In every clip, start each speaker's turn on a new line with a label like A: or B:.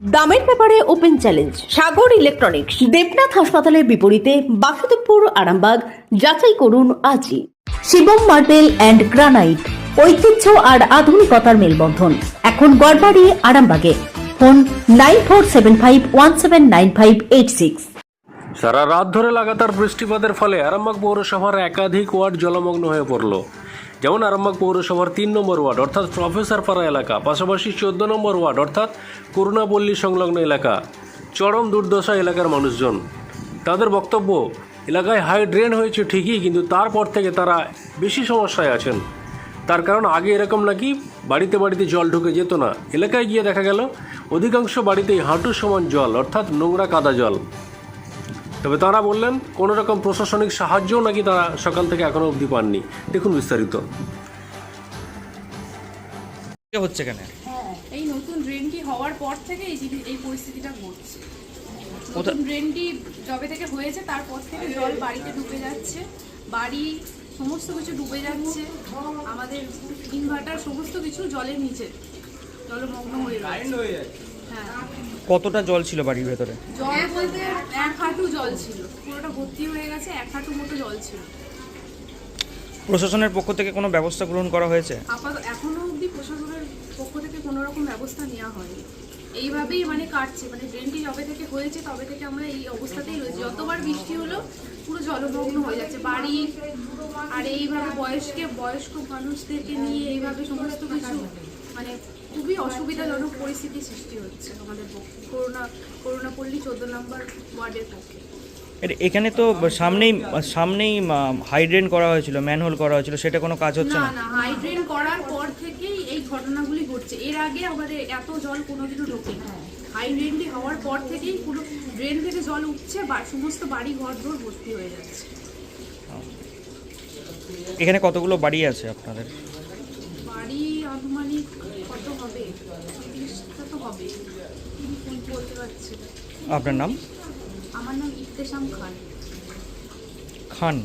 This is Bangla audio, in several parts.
A: দামের ব্যাপারে open challenge Sagar electronics Debnath হাসপাতালের বিপরীতে বাসুদেবপুর, আরামবাগ, যাচাই করুন আজই। শিবম মার্বেল অ্যান্ড গ্রানাইট ঐতিহ্য আর আধুনিকতার মেলবন্ধন। এখন গড়বাড়ি, আরামবাগে। Phone nine four seven five one seven nine five eight six.
B: সারা রাত ধরে লাগাতার বৃষ্টিপাতের ফলে আরামবাগ পৌরসভার একাধিক ওয়ার্ড জলমগ্ন হয়ে পড়ল। যেমন আরামবাগ পৌরসভার তিন নম্বর ওয়ার্ড, অর্থাৎ প্রফেসর পাড়া এলাকা, পাশাপাশি চোদ্দ নম্বর ওয়ার্ড, অর্থাৎ করুণাপল্লী সংলগ্ন এলাকা, চরম দুর্দশা এলাকার মানুষজন। তাদের বক্তব্য, এলাকায় হাই ড্রেন হয়েছে ঠিকই, কিন্তু তারপর থেকে তারা বেশি সমস্যায় আছেন। তার কারণ আগে এরকম নাকি বাড়িতে বাড়িতে জল ঢুকে যেত না। এলাকায় গিয়ে দেখা গেল, অধিকাংশ বাড়িতেই হাঁটু সমান জল, অর্থাৎ নোংরা কাদা জল। তবে তারা বললেন কোনো রকম প্রশাসনিক সাহায্যও নাকি তারা সকাল থেকে এখনও অবধি পাননি। দেখুন বিস্তারিত।
C: কি হচ্ছে এখানে?
D: এই নতুন ড্রেনটি হওয়ার পর থেকে এই জিনিস এই পরিস্থিতিটা ঘটছে। নতুন ড্রেনটি যবে থেকে হয়েছে তারপর থেকে জল বাড়িতে ঢুকে যাচ্ছে। বাড়ি সমস্ত কিছু ডুবে যাচ্ছে। আমাদের ইনভার্টার সমস্ত কিছু জলের নিচে জলমগ্ন হয়ে রয়েছে। হ্যাঁ
C: কতটা জল ছিল বাড়ির ভেতরে?
D: জল বলতে এক হাঁটু জল ছিল। পুরোটা ভর্তি হয়ে গেছে এক হাঁটু মতো জল ছিল।
C: প্রশাসনের পক্ষ থেকে কোনো ব্যবস্থা গ্রহণ করা হয়েছে?
D: আপাতত এখনও অবধি প্রশাসনের পক্ষ থেকে কোনো রকম ব্যবস্থা নেওয়া হয়নি। এইভাবেই মানে কাটছে মানে ড্রেনটি যবে থেকে হয়েছে তবে থেকে আমরা এই অবস্থাতেই রয়েছি। যতবার বৃষ্টি হলো পুরো জলমগ্ন হয়ে যাচ্ছে। বাড়ি আর এইভাবে বয়স্ক বয়স্ক মানুষদেরকে নিয়ে এইভাবে সমস্ত কিছু মানে খুবই অসুবিধাজনক পরিস্থিতি সৃষ্টি হচ্ছে আমাদের পক্ষে। করোনা করোনাপল্লী চোদ্দ নম্বর ওয়ার্ডের পক্ষে।
C: এখানে তো সামনেই সামনেই হাইড্রেন করা হয়েছিল ম্যানহোল করা হয়েছিল সেটা কোনো কাজ হচ্ছে
D: না? হাইড্রেন করার পর থেকেই এই ঘটনাগুলি ঘটছে। এর আগে আমাদের এত জল কোনোদিনও ঢোকে হাইড্রেনটি হওয়ার পর থেকেই পুরো ড্রেন থেকে জল উঠছে বা সমস্ত বাড়ি ঘর ধর ভর্তি হয়ে যাচ্ছে।
C: এখানে কতগুলো বাড়ি আছে আপনাদের?
D: বাড়ি আনুমানিক কত হবে তিরিশটা তো হবে। ঠিক বলতে পারছি না।
C: আপনার নাম?
D: আমার নাম Iftesham Khan.
C: Khan.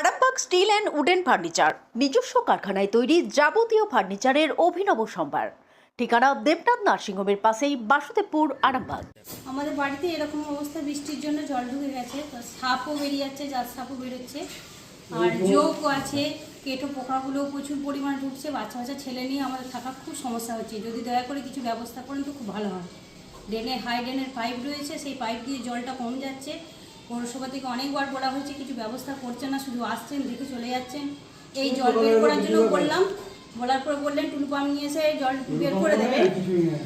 A: Arambagh steel and wooden furniture নিজস্ব কারখানায় তৈরি যাবতীয় ফার্নিচারের অভিনব সম্ভার। ঠিকানা দেবনাথ নার্সিংহোমের পাশেই বাসুদেবপুর আরামবাগ।
E: আমাদের বাড়িতে এরকম অবস্থা বৃষ্টির জন্য জল ঢুকে গেছে তো সাপও বেরিয়ে যাচ্ছে যার সাপও বেরোচ্ছে আর জোকও আছে। কেটো পোকাগুলো প্রচুর পরিমাণে ঢুকছে বাচ্চা বাচ্চা ছেলে নিয়ে আমাদের থাকা খুব সমস্যা হচ্ছে। যদি দয়া করে কিছু ব্যবস্থা করেন তো খুব ভালো হয়। ড্রেনে হাই ড্রেনের পাইপ রয়েছে সেই পাইপ দিয়ে জলটা কম যাচ্ছে। পৌরসভা থেকে অনেকবার বলা হয়েছে কিছু ব্যবস্থা করছে না শুধু আসছেন দেখে চলে যাচ্ছেন। এই জল বের করার জন্য বললাম বলার পর বললেন টুলু পাম্প নিয়ে এসে জল বের করে দেবে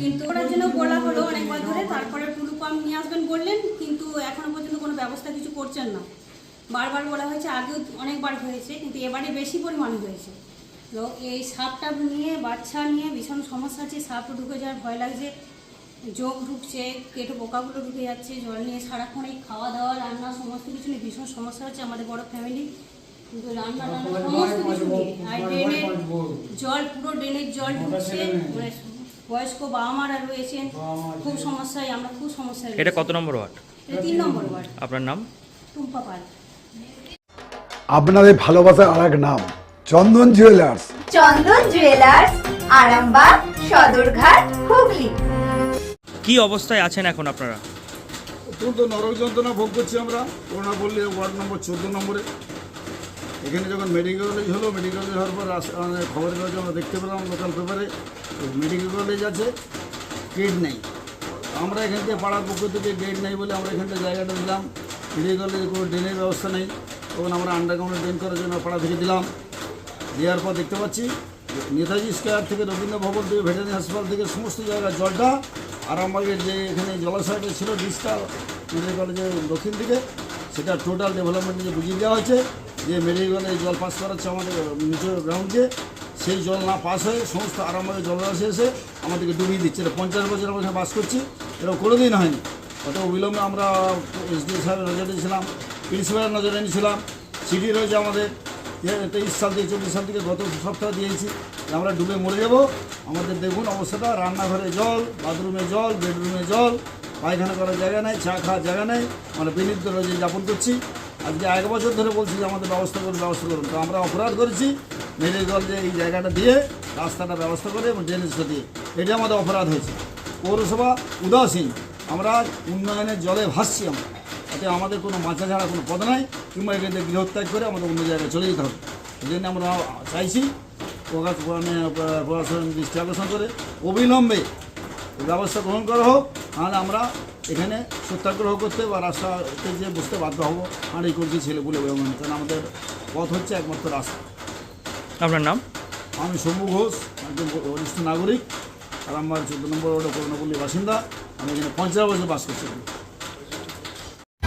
E: কিন্তু ওটার জন্য বলা হলো অনেকবার ধরে তারপরে টুলু পাম্প নিয়ে আসবেন বললেন কিন্তু এখনও পর্যন্ত কোনো ব্যবস্থা কিছু করছেন না। বারবার বলা হয়েছে আগেও অনেকবার হয়েছে কিন্তু এবারে বেশি পরিমাণে হয়েছে। তো এই সাপটা নিয়ে বাচ্চা নিয়ে ভীষণ সমস্যা আছে সাপ ঢুকে যাওয়ার ভয় লাগছে যোগ ঢুকছে কেটো পোকাগুলো ঢুকে যাচ্ছে জল নিয়ে সারাক্ষণ এই খাওয়া দাওয়া রান্না সমস্ত কিছু নিয়ে ভীষণ সমস্যা হচ্ছে আমাদের বড় ফ্যামিলি কিন্তু রান্না টান্না সমস্ত কিছু নিয়ে। আর ড্রেনের জল পুরো ড্রেনের জল ঢুকছে। মানে বয়স্ক বাবা মারা রয়েছেন খুব সমস্যায় আমরা খুব সমস্যায়
C: এটা কত নম্বর ওয়ার্ড?
E: এটা তিন নম্বর ওয়ার্ড।
C: আপনার নাম?
E: টুম্পা পাল।
F: আপনাদের ভালোবাসার আর এক নাম চন্দন জুয়েলার্স
G: চন্দন জুয়েলার্স আরামবাগ সদরঘাট হুগলি।
C: কি অবস্থায় আছেন এখন আপনারা?
H: অত্যন্ত নরক যন্ত্রণা ভোগ করছি আমরা। করোনা পল্লী ওয়ার্ড নম্বর চোদ্দ নম্বরে। এখানে যখন মেডিকেল কলেজ হলো মেডিকেল কলেজ হওয়ার পর খবরের কাগজে আমরা দেখতে পেলাম লোকাল পেপারে মেডিকেল কলেজ আছে গেট নেই। আমরা এখান থেকে পাড়ার পক্ষ থেকে গেট নেই বলে আমরা এখানটা জায়গাটা দিলাম। মেডিকেল কলেজে কোনো ড্রেনের ব্যবস্থা নেই। তখন আমরা আন্ডারগ্রাউন্ডে ড্রেন করার জন্য পাড়া থেকে দিলাম। দেওয়ার পর দেখতে পাচ্ছি নেতাজি স্কোয়ার থেকে রবীন্দ্র ভবন থেকে ভেটেরিনারি হাসপাতাল থেকে সমস্ত জায়গায় জলটা আরামবাগের যে এখানে জলাশয়টা ছিল ডিসটা মেডিকেল কলেজের দক্ষিণ দিকে, সেটা টোটাল ডেভেলপমেন্ট যে বুঝিয়ে দেওয়া হয়েছে যে মেডিকেল জল পাস করাচ্ছে আমাদের নিচু গ্রাউন্ডকে সেই জল না পাস হয়ে সমস্ত আরামবাগের জলরাশি এসে আমাদেরকে ডুবিয়ে দিচ্ছে। এটা পঞ্চাশ বছর আমরা বাস করছি, এটা কোনোদিন হয়নি। অত অবিলম্বে আমরা এসডিও সাহেবের নজরে দিয়েছিলাম প্রিন্সিপালের নজরে এনেছিলাম। সিটি রয়েছে আমাদের। তেইশ সাল থেকে চব্বিশ সাল থেকে গত সপ্তাহ দিয়েছি। আমরা ডুবে মরে যাব। আমাদের দেখুন অবস্থাটা। রান্নাঘরে জল, বাথরুমে জল, বেডরুমে জল, পায়খানা করার জায়গা নেই, চা খাওয়ার জায়গা নেই। আমরা বিনীত রোজে যাপন করছি। আজকে এক বছর ধরে বলছি যে আমাদের ব্যবস্থা করুন ব্যবস্থা করুন। তো আমরা অপরাধ করেছি মেডিকেল যে এই জায়গাটা দিয়ে রাস্তাটা ব্যবস্থা করে এবং ড্রেনেজটা দিয়ে। এটা আমাদের অপরাধ হয়েছে। পৌরসভা উদাসীন। আমরা উন্নয়নের জলে ভাসছি আমরা। তাতে আমাদের কোনো মাচা ছাড়া কোনো পদ নাই। কিংবা এখান থেকে গৃহত্যাগ করে আমাদের অন্য জায়গায় চলে যেতে হবে। এই জন্য আমরা চাইছি প্রকাশ মানে প্রশাসন দৃষ্টি আকর্ষণ করে অবিলম্বে ব্যবস্থা গ্রহণ করা হোক। তাহলে আমরা এখানে সত্যাগ্রহ করতে বা রাস্তাতে যে বসতে বাধ্য হব আর এই করছি ছেলে বলে কারণ আমাদের পথ হচ্ছে একমাত্র রাস্তা।
C: আপনার নাম?
H: আমি শম্ভু ঘোষ একজন বরিষ্ঠ নাগরিক। আর আমার চোদ্দ নম্বর ওয়ার্ডে করোনাপল্লীর বাসিন্দা। আমি এখানে পঞ্চাশ বছর বাস করছি।